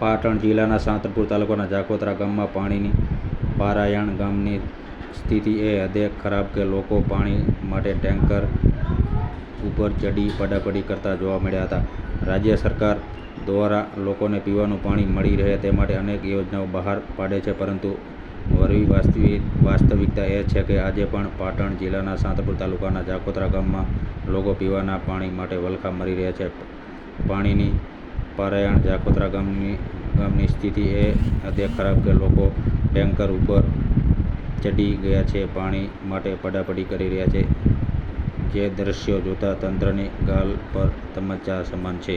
પાટણ જિલ્લાના સાંતરપુર તાલુકાના જાખોત્રા ગામમાં પાણીની પારાયણ ગામની સ્થિતિ એ હદે ખરાબ કે લોકો પાણી માટે ટેન્કર ઉપર ચડી પડાપડી કરતા જોવા મળ્યા હતા. રાજ્ય સરકાર દ્વારા લોકોને પીવાનું પાણી મળી રહે તે માટે અનેક યોજનાઓ બહાર પાડે છે, પરંતુ વરવી વાસ્તવિક વાસ્તવિકતા એ છે કે આજે પણ પાટણ જિલ્લાના સાંતરપુર તાલુકાના જાખોત્રા ગામમાં લોકો પીવાના પાણી માટે વલખા મરી રહ્યા છે. પાણીની પારાયણ જાકોત્રા ગામની ગામની સ્થિતિ એ હદે ખરાબ કે લોકો ટેન્કર ઉપર ચડી ગયા છે, પાણી માટે પડાપડી કરી રહ્યા છે. જે દ્રશ્યો જોતા તંત્રની ગાલ પર તમાચા સમાન છે.